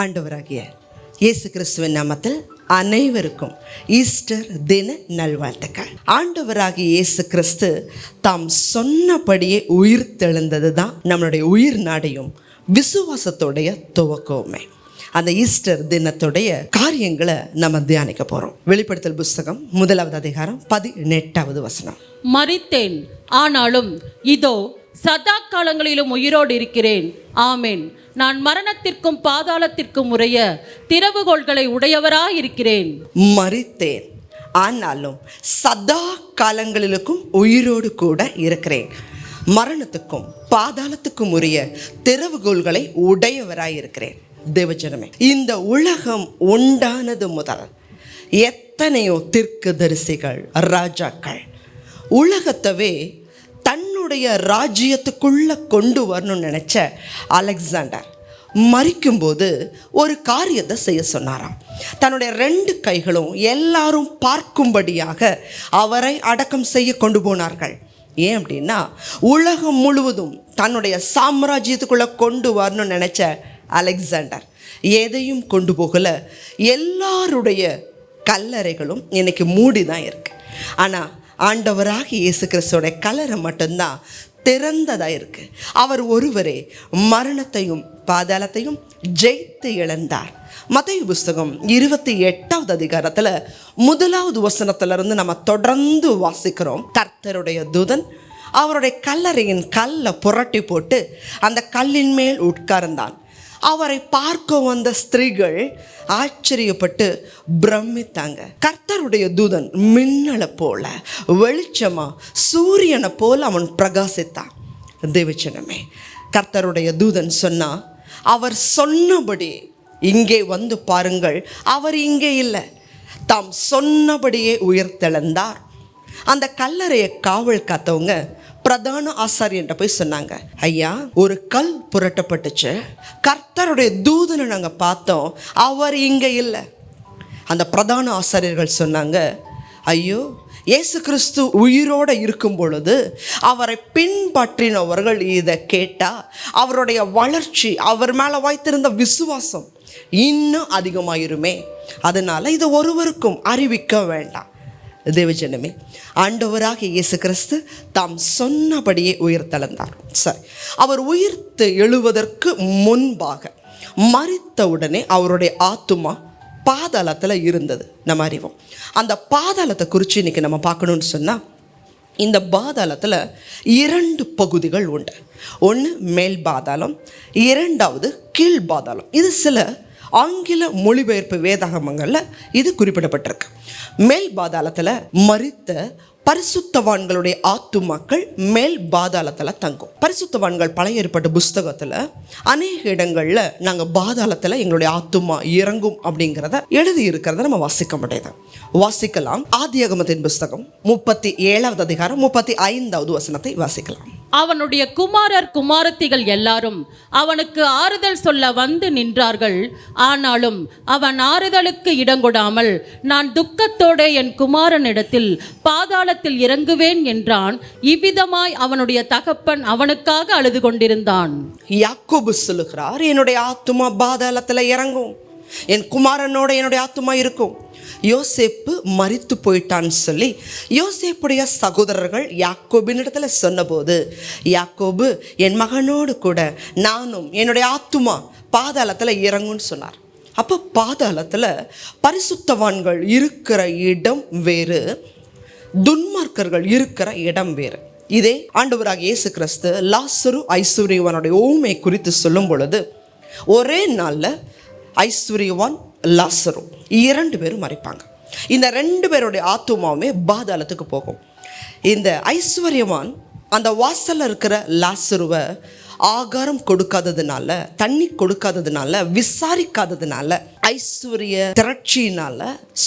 ஆண்டவராகிய இயேசு கிறிஸ்துவின் நாமத்தில் அனைவருக்கும் ஈஸ்டர் தின நல்வாழ்த்துக்கள். ஆண்டவராகி இயேசு கிறிஸ்து தாம் சொன்னபடியே உயிர் தெழுந்தது தான் நம்மளுடைய உயிர் நாடையும் விசுவாசத்துடைய துவக்கவுமே அந்த ஈஸ்டர் தினத்துடைய காரியங்களை நம்ம தியானிக்க போகிறோம் வெளிப்படுத்தல் புஸ்தகம் முதலாவது அதிகாரம் பதினெட்டாவது வசனம். மறித்தேன் ஆனாலும் இதோ சதா காலங்களிலும் உயிரோடு இருக்கிறேன். ஆமேன். நான் மரணத்திற்கும் பாதாளத்திற்கும் உரைய திறவுகோள்களை உடையவராயிருக்கிறேன். மறித்தேன். ஆனாலும் சதா காலங்களிலுக்கும் உயிரோடு கூட இருக்கிறேன். மரணத்துக்கும் பாதாளத்துக்கும் உரிய திறவுகோள்களை உடையவராயிருக்கிறேன். தேவஜனமே இந்த உலகம் உண்டானது முதல் எத்தனையோ தீர்க்கதரிசிகள் ராஜாக்கள் உலகத்தவே தன்னுடைய ராஜ்யத்துக்குள்ளே கொண்டு வரணும்னு நினச்ச அலெக்சாண்டர் மறிக்கும்போது ஒரு காரியத்தை செய்ய சொன்னாராம். தன்னுடைய ரெண்டு கைகளும் எல்லாரும் பார்க்கும்படியாக அவரை அடக்கம் செய்ய கொண்டு போனார்கள். ஏன் அப்படின்னா உலகம் முழுவதும் தன்னுடைய சாம்ராஜ்யத்துக்குள்ளே கொண்டு வரணும்னு நினச்ச அலெக்சாண்டர் எதையும் கொண்டு போகல. எல்லாருடைய கல்லறைகளும் இன்றைக்கி மூடி தான் இருக்குது ஆனால் ஆண்டவராக இயேசு கிறிஸ்துவோட கலரை மட்டும்தான் திறந்ததாக இருக்கு. அவர் ஒருவரே மரணத்தையும் பாதாளத்தையும் ஜெயித்து இழந்தார். மத்திய புஸ்தகம் இருபத்தி எட்டாவது அதிகாரத்தில் முதலாவது வசனத்திலிருந்து நம்ம தொடர்ந்து வாசிக்கிறோம். கர்த்தருடைய தூதன் அவருடைய கல்லறையின் கல்லை புரட்டி போட்டு அந்த கல்லின் மேல் உட்கார்ந்தான். அவரை பார்க்க வந்த ஸ்திரீகள் ஆச்சரியப்பட்டு பிரமித்தாங்க. கர்த்தருடைய தூதன் மின்னலை போல வெளிச்சமா சூரியனை போல அவன் பிரகாசித்தான். தேவச்சனமே கர்த்தருடைய தூதன் சொன்னா அவர் சொன்னபடி இங்கே வந்து பாருங்கள் அவர் இங்கே இல்லை. தாம் சொன்னபடியே உயிர்த்தெழுந்தார் அந்த கல்லறையை காவல் காத்தவங்க பிரதான ஆசாரியன்ட்ட போய் சொன்னாங்க ஐயா ஒரு கல் புரட்டப்பட்டுச்சு. கர்த்தருடைய தூதனை நாங்கள் பார்த்தோம். அவர் இங்கே இல்லை. அந்த பிரதான ஆசாரியர்கள் சொன்னாங்க ஐயோ இயேசு கிறிஸ்து உயிரோடு இருக்கும் பொழுது அவரை பின்பற்றினவர்கள் இதை கேட்டால் அவருடைய வளர்ச்சி அவர் மேலே வைத்திருந்த விசுவாசம் இன்னும் அதிகமாயிருமே. அதனால் இது ஒருவருக்கும் அறிவிக்க வேண்டாம். தேவஜனமே ஆண்டவராக இயேசு கிறிஸ்து தாம் சொன்னபடியே உயிர் தளர்ந்தார். சரி அவர் உயிர்த்து எழுவதற்கு முன்பாக மறித்த உடனே அவருடைய ஆத்துமா பாதாளத்தில் இருந்தது. நம்ம அறிவோம். அந்த பாதாளத்தை குறித்து இன்றைக்கி நம்ம பார்க்கணுன்னு சொன்னால் இந்த பாதாளத்தில் இரண்டு பகுதிகள் உண்டு. ஒன்று மேல் பாதாளம் இரண்டாவது கீழ் பாதாளம். இது சில ஆங்கில மொழிபெயர்ப்பு வேதாகமங்களில் இது குறிப்பிடப்பட்டிருக்கு. மேல் பாதாளத்தில் மறித்த பரிசுத்தவான்களுடைய ஆத்துமாக்கள் மேல் பாதாளத்தில் தங்கும். பரிசுத்தவான்கள் பழைய ஏற்பட்ட புஸ்தகத்தில் அநேக இடங்களில் நாங்கள் பாதாளத்தில் எங்களுடைய ஆத்துமா இறங்கும் அப்படிங்கிறத எழுதி இருக்கிறத நம்ம வாசிக்க முடியுது. வாசிக்கலாம். ஆதியாகமத்தின் புஸ்தகம் முப்பத்தி ஏழாவது அதிகாரம் முப்பத்தி ஐந்தாவது வசனத்தை வாசிக்கலாம். அவனுடைய குமாரர் குமாரத்திகள் எல்லாரும் அவனுக்கு ஆறுதல் சொல்ல வந்து நின்றார்கள். ஆனாலும் அவன் ஆறுதலுக்கு இடங்கொடாமல் நான் துக்கத்தோட என் குமாரனிடத்தில் பாதாளத்தில் இறங்குவேன் என்றான். இவ்விதமாய் அவனுடைய தகப்பன் அவனுக்காக அழுது கொண்டிருந்தான். யாக்கோபு சொல்லுகிறார் என்னுடைய ஆத்துமா பாதாளத்தில் இறங்கும். என் குமாரனோட என்னுடைய ஆத்துமா இருக்கும். யோசேப்பு மறித்து போயிட்டான்னு சொல்லி யோசேப்புடைய சகோதரர்கள் யாக்கோபினிடத்துல சொன்னபோது யாக்கோபு என் மகனோடு கூட நானும் என்னுடைய ஆத்துமா பாதாளத்தில் இறங்கும்னு சொன்னார். அப்போ பாதாளத்தில் பரிசுத்தவான்கள் இருக்கிற இடம் வேறு துன்மார்க்கர்கள் இருக்கிற இடம் வேறு. இதே ஆண்டவராக இயேசு கிறிஸ்து லாசரு ஐஸ்வர்யவனுடைய ஓமை குறித்து சொல்லும் பொழுது ஒரே நாளில் ஐஸ்வர்யவான் லாசரு. இரண்டு பேரும் மறைப்பாங்க. இந்த ரெண்டு பேருடைய ஆத்துமாவுமே பாதாளத்துக்கு போகும். இந்த ஐஸ்வர்யவான் அந்த வாசலில் இருக்கிற லாசருவை ஆகாரம் கொடுக்காததுனால தண்ணி கொடுக்காததுனால விசாரிக்காததுனால ஐஸ்வர்ய திரட்சியினால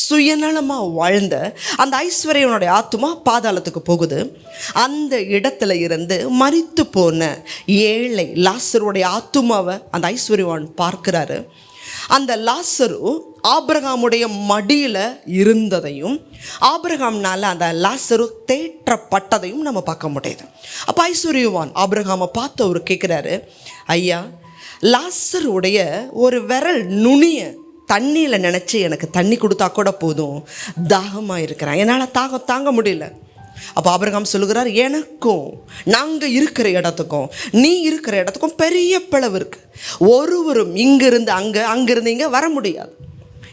சுயநலமாக வாழ்ந்த அந்த ஐஸ்வர்யனுடைய ஆத்துமா பாதாளத்துக்கு போகுது. அந்த இடத்துல இருந்து மறித்து போன ஏழை லாசருடைய ஆத்துமாவை அந்த ஐஸ்வர்யவான் பார்க்கிறாரு. அந்த லாசரு ஆபிரகாமுடைய மடியில் இருந்ததையும் ஆபிரகாம்னால அந்த லாசரு தேற்றப்பட்டதையும் நம்ம பார்க்க முடியுது. அப்போ ஐஸ்வர்யவான் ஆபிரகாமை பார்த்து அவர் கேட்குறாரு ஐயா லாசருடைய ஒரு விரல் நுனிய தண்ணியில் நினச்சி எனக்கு தண்ணி கொடுத்தா கூட போதும் தாகமாக இருக்கிறேன். என்னால் தாகம் தாங்க முடியல. அப்போ ஆபிரகாம் சொல்லுகிறார் எனக்கும் நாங்கள் இருக்கிற இடத்துக்கும் நீ இருக்கிற இடத்துக்கும் பெரிய பிளவு இருக்குது ஒருவரும் இங்கிருந்து அங்கே அங்கிருந்து இங்கே வர முடியாது.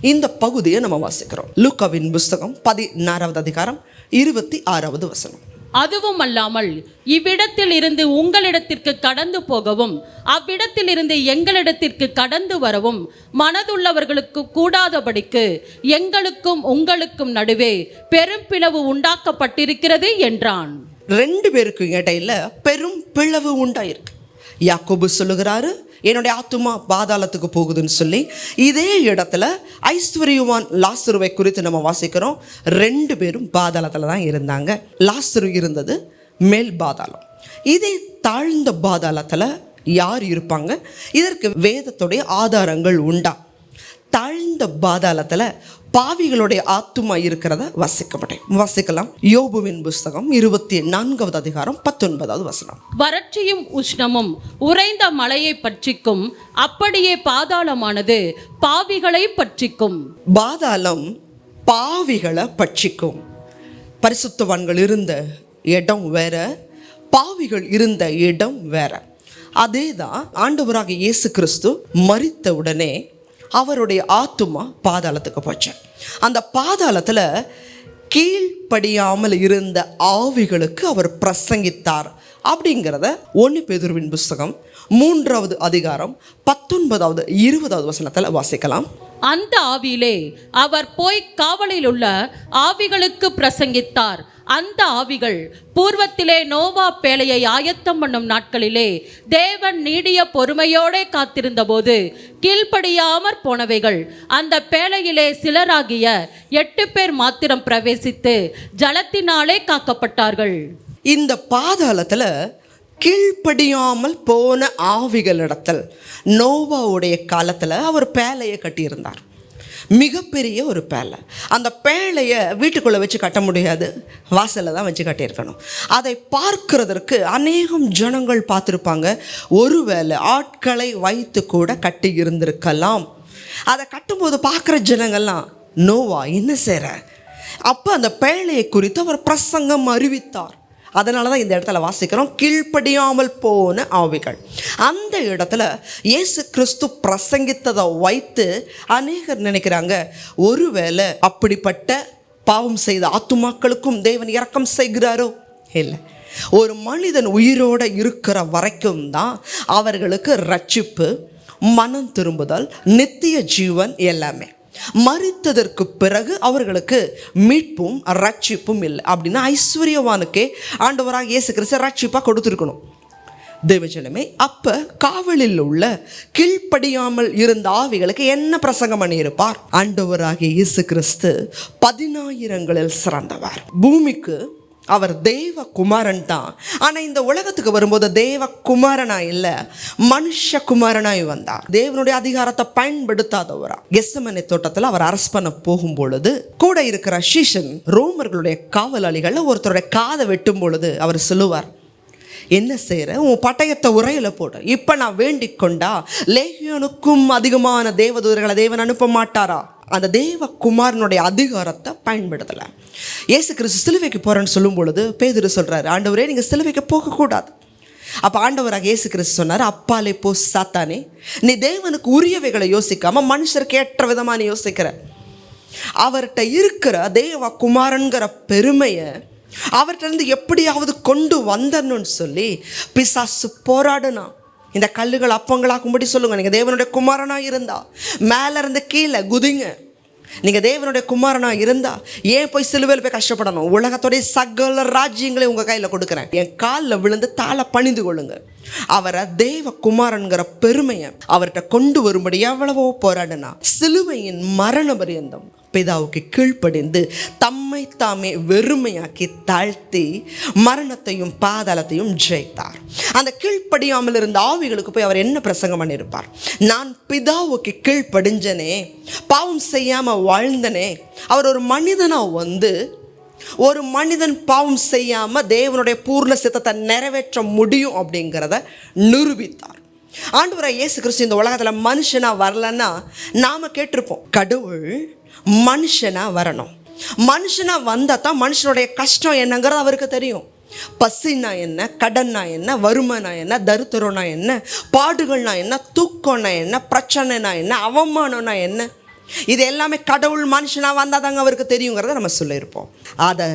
இந்த பகுதியை நம்ம வாசிக்கிறோம். லுக்காவின் புஸ்தகம் பதினாறாவது அதிகாரம் இருபத்தி ஆறாவது வசனம். அதுவும் அல்லாமல் இவ்விடத்தில் இருந்து உங்களிடத்திற்கு கடந்து போகவும் அவ்விடத்தில் இருந்து எங்களிடத்திற்கு கடந்து வரவும் மனதுள்ளவர்களுக்கு கூடாதபடிக்கு எங்களுக்கும் உங்களுக்கும் நடுவே பெரும் பிளவு உண்டாக்கப்பட்டிருக்கிறது என்றான். ரெண்டு பேருக்கும் இடையில பெரும் பிளவு உண்டாயிருக்கு. யாக்கோபு சொல்லுகிறாரு என்னுடைய ஆத்துமா பாதாளத்துக்கு போகுதுன்னு சொல்லி இதே இடத்துல ஐஸ்வர்யவான் லாசருவை குறித்து நம்ம வாசிக்கிறோம். ரெண்டு பேரும் பாதாளத்தில் தான் இருந்தாங்க. லாசரு இருந்தது மேல் பாதாளம். இதே தாழ்ந்த பாதாளத்தில் யார் இருப்பாங்க? இதற்கு வேதத்துடைய ஆதாரங்கள் உண்டா? தாழ்ந்த பாதாளத்தில் பாவிகளுடைய ஆத்துமா இருக்கிறத வாசிக்கப்பட்டேன். வாசிக்கலாம். யோபுவின் புஸ்தகம் இருபத்தி நான்காவது அதிகாரம் பத்தொன்பதாவது வசனம். வறட்சியும் உஷ்ணமும் உறைந்த மலையை பற்றிக்கும் அப்படியே பாதாளமானது பாவிகளை பற்றிக்கும் பாதாளம் பாவிகளை பட்சிக்கும். பரிசுத்தவான்கள் இருந்த இடம் வேற பாவிகள் இருந்த இடம் வேற. அதே தான் ஆண்டவராக இயேசு கிறிஸ்து மரித்த உடனே அவருடைய ஆத்துமா பாதாளத்துக்கு போச்சு. அந்த பாதாளத்தில் கீழ்ப்படியாமல் இருந்த ஆவிகளுக்கு அவர் பிரசங்கித்தார். அப்படிங்கிறத ஒன்று பேதுருவின் புஸ்தகம் மூன்றாவது அதிகாரம் பத்தொன்பதாவது இருபதாவது வசனத்தில் வாசிக்கலாம். அந்த ஆவியிலே அவர் போய் காவலில் உள்ள ஆவிகளுக்கு பிரசங்கித்தார். அந்த ஆவிகள் பூர்வத்திலே நோவா பேழையை ஆயத்தம் பண்ணும் நாட்களிலே தேவன் நீடிய பொறுமையோடே காத்திருந்தபோது கீழ்ப்படியாமற் போனவைகள் அந்த பேழையிலே சிலராகிய எட்டு பேர் மாத்திரம் பிரவேசித்து ஜலத்தினாலே காக்கப்பட்டார்கள். இந்த பாதாளத்தில் கீழ்ப்படியாமல் போன ஆவிகளிடத்தில் நோவாவுடைய காலத்தில் அவர் பேழையை கட்டியிருந்தார். மிகப்பெரிய ஒரு பேழை அந்த பேழையை வீட்டுக்குள்ளே வச்சு கட்ட முடியாது. வாசலில் தான் வச்சு கட்டியிருக்கணும். அதை பார்க்கிறதற்கு அநேகம் ஜனங்கள் பார்த்துருப்பாங்க. ஒருவேளை ஆட்களை வைத்து கூட கட்டி இருந்திருக்கலாம். அதை கட்டும்போது பார்க்குற ஜனங்கள்லாம் நோவா என்ன செய்கிற அப்போ அந்த பேழையை குறித்து அவர் பிரசங்கம் அறிவித்தார். அதனால தான் இந்த இடத்துல வாசிக்கிறோம் கீழ்ப்படியாமல் போன ஆவிகள். அந்த இடத்துல இயேசு கிறிஸ்து பிரசங்கித்ததை வைத்து அநேகர் நினைக்கிறாங்க ஒருவேளை அப்படிப்பட்ட பாவம் செய்த ஆத்துமாக்களுக்கும் தேவன் இறக்கம் செய்கிறாரோ? இல்லை. ஒரு மனிதன் உயிரோடு இருக்கிற வரைக்கும் தான் அவர்களுக்கு ரட்சிப்பு மனம் திரும்புதல் நித்திய ஜீவன் எல்லாமே. மறித்ததற்கு பிறகு அவர்களுக்கு மீட்பும் ரட்சிப்பும் இல்லை. அப்படின்னா ஐஸ்வர்யவானுக்கே ஆண்டவராக இயேசு கிறிஸ்து ரட்சிப்பாக கொடுத்துருக்கணும். தேவஜனமே அப்போ காவலில் உள்ள கீழ்ப்படியாமல் இருந்த ஆவிகளுக்கு என்ன பிரசங்கம் பண்ணியிருப்பார்? ஆண்டவராகிய இயேசு கிறிஸ்து பதினாயிரங்களில் சிறந்தவர். பூமிக்கு அவர் தெய்வ குமாரன் தான் ஆனால் இந்த உலகத்துக்கு வரும்போது தெய்வ குமாரனா இல்லை மனுஷ குமாரனாய் வந்தார். தேவனுடைய அதிகாரத்தை பயன்படுத்தாதவரா. கெஸ்ஸமனை தோட்டத்தில் அவர் அரசு பண்ண போகும் பொழுது கூட இருக்கிற ஷீஷன் ரோமர்களுடைய காவலாளிகளில் ஒருத்தருடைய காதை வெட்டும் பொழுது அவர் சொல்லுவார் என்ன செய்கிற உன் பட்டயத்தை உரையில் போடு. இப்போ நான் வேண்டிக் கொண்டா லேகியோனுக்கும் அதிகமான தேவதூதர்களை தேவன் அனுப்ப மாட்டாரா? அந்த தேவ குமாரனுடைய அதிகாரத்தை பயன்படுத்தலை. ஏசு கிறிஸ்து சிலுவைக்கு போகிறேன்னு சொல்லும் பொழுது பேதுரு சொல்கிறாரு ஆண்டவரே நீங்கள் சிலுவைக்கு போகக்கூடாது. அப்போ ஆண்டவராக இயேசு கிறிஸ்து சொன்னார் அப்பாலே போ சாத்தானே நீ தேவனுக்கு உரியவைகளை யோசிக்காம மனுஷருக்கு ஏற்ற விதமாக நீ யோசிக்கிற. அவர்கிட்ட இருக்கிற தேவ குமாரன்கிற பெருமையை அவர்கிட்ட இருந்து எப்படியாவது கொண்டு வந்தணும்னு சொல்லி பிசாசு போராடுனான். இந்த கல்லுகள் அப்பங்களாக்கும்படி சொல்லுங்க. நீங்கள் தேவனுடைய குமாரனாக இருந்தா மேலே இருந்து கீழே குதிங்க. நீங்கள் தேவனுடைய குமாரனாக இருந்தா ஏன் போய் சிலுவையில் போய் கஷ்டப்படணும்? உலகத்துடைய சகல ராஜ்யங்களை உங்கள் கையில் கொடுக்குறேன். என் காலில் விழுந்து தாளை பணிந்து கொள்ளுங்க. அவரை தேவ குமாரன்கிற பெருமையை அவர்கிட்ட கொண்டு வரும்படி எவ்வளவோ போராடினா சிலுவையின் மரண பரியந்தம். பிதாவுக்கு கீழ்ப்படிந்து தம்மை தாமே வெறுமையாக்கி தாழ்த்தி மரணத்தையும் பாதாளத்தையும் ஜெயித்தார். அந்த கீழ்ப்படியாமல் இருந்த ஆவிகளுக்கு போய் அவர் என்ன பிரசங்கம் பண்ணியிருப்பார்? நான் பிதாவுக்கு கீழ்ப்படிஞ்சனே பாவம் செய்யாமல் வாழ்ந்தனே அவர் ஒரு மனிதனாக வந்து ஒரு மனிதன் பாவம் செய்யாமல் தேவனுடைய பூர்ண சித்தத்தை நிறைவேற்ற முடியும் அப்படிங்கிறத நிரூபித்தார். ஆண்டவராக இயேசு கிறிஸ்து இந்த உலகத்தில் மனுஷனாக வரலன்னா நாம் கேட்டிருப்போம் கடவுள் மனுஷனாக வரணும். மனுஷனாக வந்தால் தான் மனுஷனுடைய கஷ்டம் என்னங்கிறது அவருக்கு தெரியும். பசினா என்ன கடன்னா என்ன வறுமைனா என்ன தருத்திரம்னா என்ன பாடுகள்னா என்ன தூக்கம்னா என்ன பிரச்சனைனா என்ன அவமானம்னா என்ன. இது எல்லாமே கடவுள் மனுஷனாக வந்தால் தாங்க அவருக்கு தெரியுங்கிறத நம்ம சொல்லியிருப்போம். அதை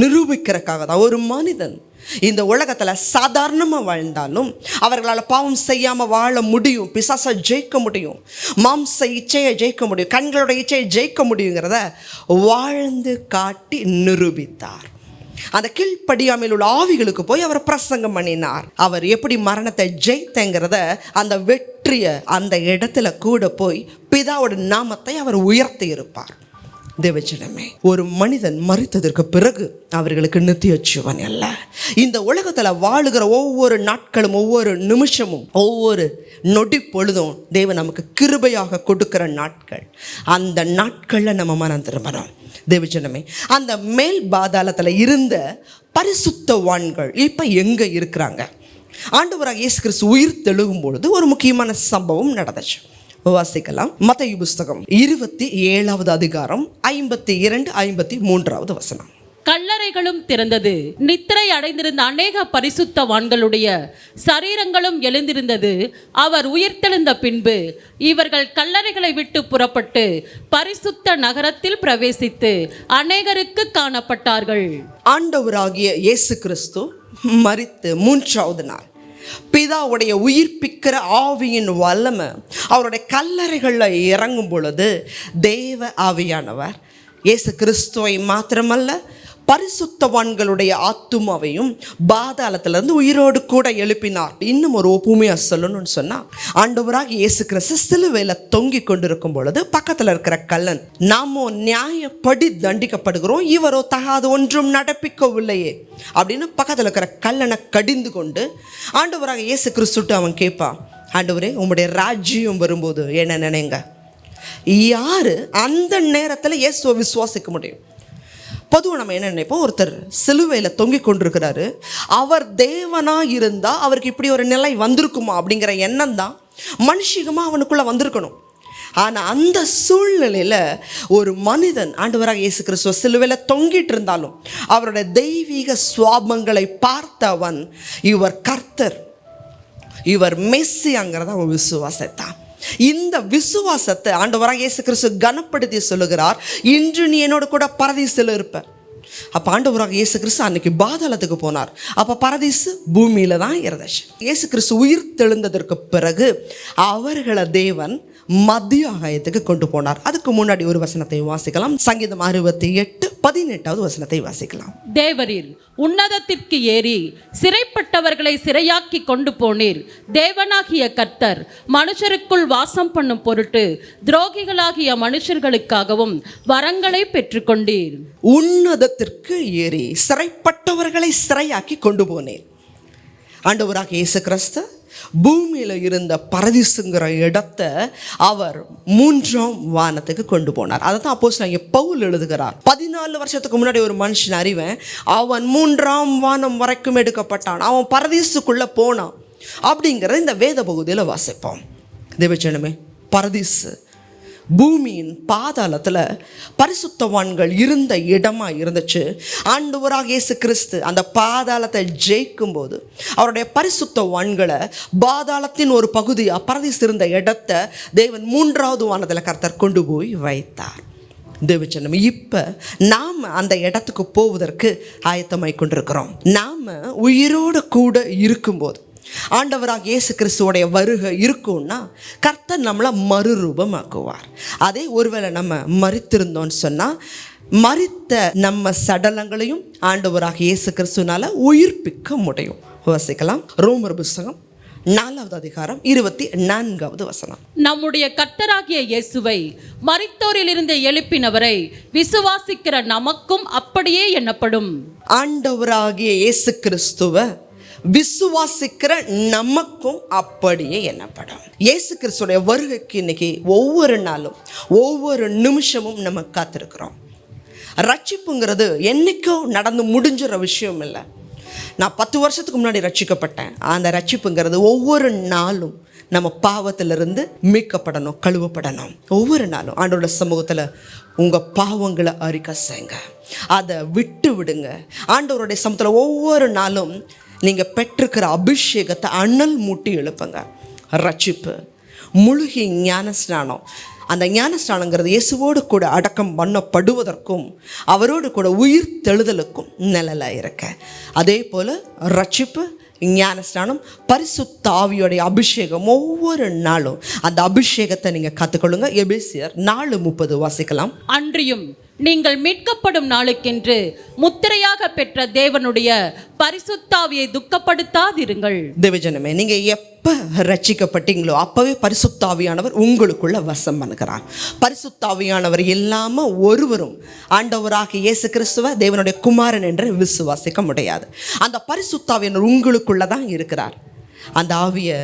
நிரூபிக்கிறதுக்காக தான் ஒரு மனிதன் இந்த உலகத்தில் சாதாரணமாக வாழ்ந்தாலும் அவர்களால் பாவம் செய்யாமல் வாழ முடியும் பிசாசை ஜெயிக்க முடியும் மாம்ச இச்சையை ஜெயிக்க முடியும் கண்களோட இச்சையை ஜெயிக்க முடியுங்கிறத வாழ்ந்து காட்டி நிரூபித்தார். அந்த கீழ்ப்படியாமையில் உள்ள ஆவிகளுக்கு போய் அவர் பிரசங்கம் பண்ணினார். அவர் எப்படி மரணத்தை ஜெயித்தங்கிறத அந்த வெற்றியை அந்த இடத்துல கூட போய் பிதாவோட நாமத்தை அவர் உயர்த்தி இருப்பார். தேவஜனமே ஒரு மனிதன் மறித்ததற்கு பிறகு அவர்களுக்கு நித்திய ஜீவன் அல்ல. இந்த உலகத்தில் வாழுகிற ஒவ்வொரு நாட்களும் ஒவ்வொரு நிமிஷமும் ஒவ்வொரு நொடி பொழுதும் தேவன் நமக்கு கிருபையாக கொடுக்கிற நாட்கள். அந்த நாட்களில் நம்ம மனம் திரும்பணும். தேவஜனமே அந்த மேல் பாதாளத்தில் இருந்த பரிசுத்தவான்கள் இப்போ எங்கே இருக்கிறாங்க? ஆண்டவராக இயேசு கிறிஸ்து உயிர் தெழுகும் பொழுது ஒரு முக்கியமான சம்பவம் நடந்துச்சு. வாசிக்கலாம். மத்தேயு புஸ்தகம் இருபத்தி ஏழாவது அதிகாரம் ஐம்பத்தி இரண்டு ஐம்பத்தி மூன்றாவது வசனம். கல்லறைகளும் திறந்தது. நித்திரை அடைந்திருந்த அநேக பரிசுத்தவான்களுடைய சரீரங்களும் எழுந்திருந்தது. அவர் உயிர்த்தெழுந்த பின்பு இவர்கள் கல்லறைகளை விட்டு புறப்பட்டு பரிசுத்த நகரத்தில் பிரவேசித்து அநேகருக்கு காணப்பட்டார்கள். ஆண்டவராகிய இயேசு கிறிஸ்து மரித்து மூன்றாவது நாள். பிதாவுடைய உயிர்ப்பிக்கிற ஆவியின் வல்லமை அவருடைய கல்லறைகளில் இறங்கும் பொழுது தேவ ஆவியானவர். இயேசு கிறிஸ்துவை மாத்திரமல்ல பரிசுத்தவான்களுடைய ஆத்துமாவையும் பாதாளத்திலிருந்து உயிரோடு கூட எழுப்பினார். இன்னும் ஒரு ஒப்புமையாக சொல்லணும்னு சொன்னால் ஆண்டவராக இயேசு கிறிஸ்து சிலுவையில் தொங்கி கொண்டிருக்கும் பொழுது பக்கத்தில் இருக்கிற கல்லன் நாமோ நியாயப்படி தண்டிக்கப்படுகிறோம் இவரோ தகாது ஒன்றும் நடப்பிக்கவில்லையே. அப்படின்னு பக்கத்தில் இருக்கிற கல்லனை கடிந்து கொண்டு ஆண்டவராக இயேசு கிறிஸ்துட்டு அவன் கேட்பான் ஆண்டவரே உங்களுடைய ராஜ்யம் வரும்போது என்ன நினைங்க? யார் அந்த நேரத்தில் இயேசுவை விசுவாசிக்க முடியும். பொதுவாக நம்ம என்ன நினைப்போம்? ஒருத்தர் சிலுவையில் தொங்கிக் கொண்டிருக்கிறாரு. அவர் தேவனாக இருந்தால் அவருக்கு இப்படி ஒரு நிலை வந்திருக்குமா அப்படிங்கிற எண்ணம் தான் மனுஷிகமாக அவனுக்குள்ளே வந்திருக்கணும். ஆனால் அந்த சூழ்நிலையில் ஒரு மனிதன் ஆண்டவராக இயேசு கிறிஸ்துவ சிலுவையில் தொங்கிட்டு இருந்தாலும் அவரோட தெய்வீக சுவாபங்களை பார்த்தவன் இவர் கர்த்தர். இவர் மெஸ்ஸியாங்கிறத அவன் விசுவாசத்தான். இந்த விசுவாசத்தை ஆண்டவராக இயேசு கிறிஸ்து கனப்படுத்தி சொல்லுகிறார் இன்று நீ என்னோட கூட பரதீசில் இருப்பேன் அப்போ ஆண்டவராக இயேசு கிறிஸ்து அன்னைக்கு பாதாளத்துக்கு போனார். அப்போ பரதீசு பூமியில தான் இருந்துச்சு. இயேசு கிறிஸ்து உயிர் தெழுந்ததற்கு பிறகு அவர்களை தேவன் மத்திய ஆகாயத்துக்கு கொண்டு போனார். அதுக்கு முன்னாடி ஒரு வசனத்தை வாசிக்கலாம். சங்கீதம் அறுபத்தி எட்டு பதினெட்டாவது வசனத்தை வாசிக்கலாம். தேவரீர் உன்னதத்திற்கு ஏறி சிறைப்பட்டவர்களை சிறையாக்கி கொண்டு போனீர். தேவனாகிய கர்த்தர் மனுஷருக்குள் வாசம் பண்ணும் பொருட்டு துரோகிகளாகிய மனுஷர்களுக்காகவும் வரங்களை பெற்றுக்கொண்டீர். உன்னதத்திற்கு ஏறி சிறைப்பட்டவர்களை சிறையாக்கி கொண்டு போனேன் ஆண்டவராக இயேசு கிறிஸ்து பூமியில் இருந்த பரதிசுங்கிற இடத்த அவர் மூன்றாம் வானத்துக்கு கொண்டு போனார். அதை தான் அப்போஸ் நான் பவுல் எழுதுகிறார். பதினாலு வருஷத்துக்கு முன்னாடி ஒரு மனுஷன் அறிவன் அவன் மூன்றாம் வானம் வரைக்கும் எடுக்கப்பட்டான் அவன் பரதீசுக்குள்ளே போனான் அப்படிங்கிறத இந்த வேத பகுதியில் வாசிப்போம். தேவச்சனமே பரதீசு பூமியின் பாதாளத்தில் பரிசுத்தவான்கள் இருந்த இடமாக இருந்துச்சு. ஆண்டவராக இயேசு கிறிஸ்து அந்த பாதாளத்தை ஜெயிக்கும் போது அவருடைய பரிசுத்தவான்களை பாதாளத்தின் ஒரு பகுதியாக பரதீசு இருந்த இடத்த தேவன் மூன்றாவது வானத்தில் கர்த்தர் கொண்டு போய் வைத்தார். தேவச்சனம் இப்போ நாம் அந்த இடத்துக்கு போவதற்கு ஆயத்தமாய் கொண்டிருக்கிறோம். நாம் உயிரோடு கூட இருக்கும்போது ஆண்டவராக இயேசு கிறிஸ்துவோடைய வருகை இருக்கும்னா கர்த்தர் நம்மளை மறுரூபமாக்குவார். அதே ஒருவேளை நம்ம மறித்திருந்தோம்னு சொன்னால் மறித்த நம்ம சடலங்களையும் ஆண்டவராக இயேசு கிறிஸ்துனால உயிர்ப்பிக்க முடியும். வாசிக்கலாம். ரோமர் புஸ்தகம் நாலாவது அதிகாரம் இருபத்தி நான்காவது வசனம். நம்முடைய கர்த்தராகிய இயேசுவை மரித்தோரிலிருந்து எழுப்பினவரை விசுவாசிக்கிற நமக்கும் அப்படியே எண்ணப்படும். ஆண்டவராகிய இயேசு கிறிஸ்துவ விசுவாசிக்கிற நமக்கும் அப்படியே எண்ணப்படும். இயேசு கிறிஸ்துடைய வருகைக்கு இன்னைக்கு ஒவ்வொரு நாளும் ஒவ்வொரு நிமிஷமும் நம்ம காத்திருக்கிறோம். ரட்சிப்புங்கிறது என்னைக்கோ நடந்து முடிஞ்சிற விஷயம் இல்லை. நான் பத்து வருஷத்துக்கு முன்னாடி ரட்சிக்கப்பட்டேன். அந்த ரட்சிப்புங்கிறது ஒவ்வொரு நாளும் நம்ம பாவத்திலிருந்து மீட்கப்படணும் கழுவப்படணும். ஒவ்வொரு நாளும் ஆண்டோட சமூகத்தில் உங்கள் பாவங்களை அறிக்கை செய்ங்க அதை விட்டு விடுங்க ஆண்டவருடைய சமூகத்தில் ஒவ்வொரு நாளும் நீங்கள் பெற்றிருக்கிற அபிஷேகத்தை அண்ணல் மூட்டி எழுப்புங்க. ரட்சிப்பு. முழுகி ஞானஸ்நானம். அந்த ஞானஸ்நானங்கிறது இயேசுவோடு கூட அடக்கம் பண்ணப்படுவதற்கும் அவரோடு கூட உயிர் தெழுதலுக்கும் நிழலாக இருக்க. அதே போல் ரட்சிப்பு ஞான ஸ்நானம் பரிசுத்த ஆவியோடைய அபிஷேகம் ஒவ்வொரு நாளும். அந்த அபிஷேகத்தை நீங்கள் கற்றுக்கொள்ளுங்க எபிசியர் நாலு முப்பது வாசிக்கலாம். அன்றியும் நீங்கள் மீட்கப்படும் நாளுக்கென்று முத்திரையாக பெற்ற தேவனுடைய பரிசுத்தாவியை துக்கப்படுத்தாதிருங்கள். தேவஜனமே நீங்க எப்ப ரட்சிக்கப்பட்டீங்களோ அப்போவே பரிசுத்தாவியானவர் உங்களுக்குள்ள வசம் பண்ணுகிறார். பரிசுத்தாவியானவர் இல்லாம ஒருவரும் ஆண்டவராக இயேசு கிறிஸ்துவ தேவனுடைய குமாரன் என்று விசுவாசிக்க முடியாது. அந்த பரிசுத்தாவியானவர் உங்களுக்குள்ள தான் இருக்கிறார். அந்த ஆவியை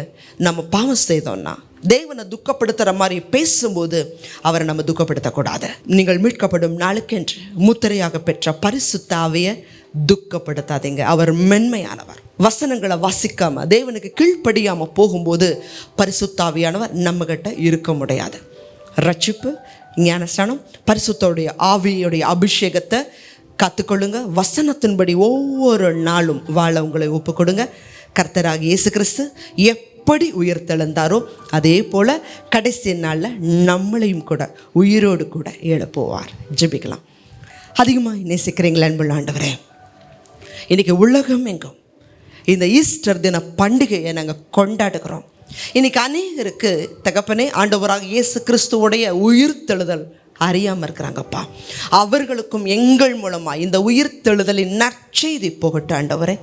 நம்ம பாவம் செய்தோம்னா தேவனை துக்கப்படுத்துகிற மாதிரி பேசும்போது அவரை நம்ம துக்கப்படுத்தக்கூடாது. நீங்கள் மீட்கப்படும் நாளுக்கென்று முத்திரையாக பெற்ற பரிசுத்த ஆவியை துக்கப்படுத்தாதீங்க. அவர் மென்மையானவர். வசனங்களை வாசிக்காமல் தேவனுக்கு கீழ்ப்படியாமல் போகும்போது பரிசுத்தாவியானவர் நம்மகிட்ட இருக்க முடியாது. ரட்சிப்பு ஞானஸ்தானம் பரிசுத்தோடைய ஆவியுடைய அபிஷேகத்தை கற்றுக்கொள்ளுங்க வசனத்தின்படி ஒவ்வொரு நாளும் வாழ உங்களை ஒப்புக் கொடுங்க கர்த்தராக இயேசு கிறிஸ்து எப்படி உயிர்த்தெழுந்தாரோ அதே போல் கடைசி நாளில் நம்மளையும் கூட உயிரோடு கூட எழுப்புவார். ஜெபிக்கலாம். அதிகமாக நேசிக்கிறீங்களா அன்புள்ள ஆண்டவரே. இன்றைக்கி உலகம் எங்கும் இந்த ஈஸ்டர் தின பண்டிகையை நாங்கள் கொண்டாடுகிறோம். இன்னைக்கு அநேகருக்கு தகப்பனே ஆண்டவராக இயேசு கிறிஸ்துவோடைய உயிர்த்தெழுதல் அறியாமல் இருக்கிறாங்கப்பா. அவர்களுக்கும் எங்கள் மூலமாக இந்த உயிர்த்தெழுதலின் நற்செய்தி போகட்டு ஆண்டவரே.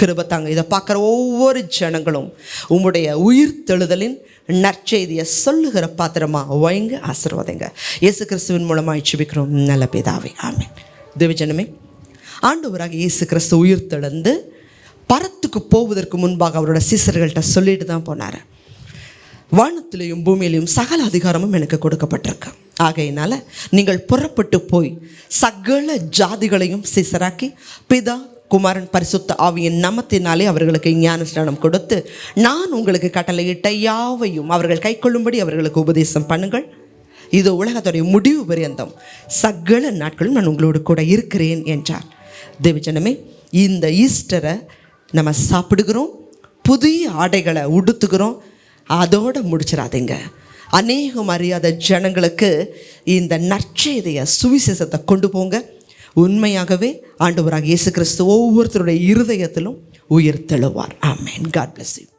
கிருபத்தாங்க. இதை பார்க்குற ஒவ்வொரு ஜனங்களும் உம்முடைய உயிர்த்தெழுதலின் நற்செய்தியை சொல்லுகிற பாத்திரமா வைங்க ஆசிர்வாதங்க. இயேசு கிறிஸ்துவின் மூலமாக ஜெபிக்கிறோம் நல்ல பிதாவே ஆமீன். தேவஜனமே ஆண்டவராக இயேசு கிறிஸ்து உயிர் தெழுந்து பரத்துக்கு போவதற்கு முன்பாக அவரோட சீசர்கள்ட்ட சொல்லிட்டு தான் போனார். வானத்திலையும் பூமியிலையும் சகல அதிகாரமும் எனக்கு கொடுக்கப்பட்டிருக்கு. ஆகையினால நீங்கள் புறப்பட்டு போய் சகல ஜாதிகளையும் சீசராக்கி பிதா குமாரன் பரிசுத்த ஆவியின் நமத்தினாலே அவர்களுக்கு ஞானஸ்நானம் கொடுத்து நான் உங்களுக்கு கட்டளையிட்ட யாவையும் அவர்கள் கைக்கொள்ளும்படி அவர்களுக்கு உபதேசம் பண்ணுங்கள். இது உலகத்துடைய முடிவு பரியந்தம். சகல நாட்களும் நான் உங்களோடு கூட இருக்கிறேன் என்றார். தேவஜனமே இந்த ஈஸ்டரை நம்ம சாப்பிடுகிறோம் புதிய ஆடைகளை உடுத்துகிறோம் அதோடு முடிச்சிடாதீங்க. அநேகம் அறியாத ஜனங்களுக்கு இந்த நற்செய்தியை சுவிசேஷத்தை கொண்டு போங்க. உண்மையாகவே ஆண்டவராக இயேசு கிறிஸ்து ஒவ்வொருத்தருடைய இருதயத்திலும் உயிர் தெழுவார். ஆமேன் காட் பிளஸ் யூ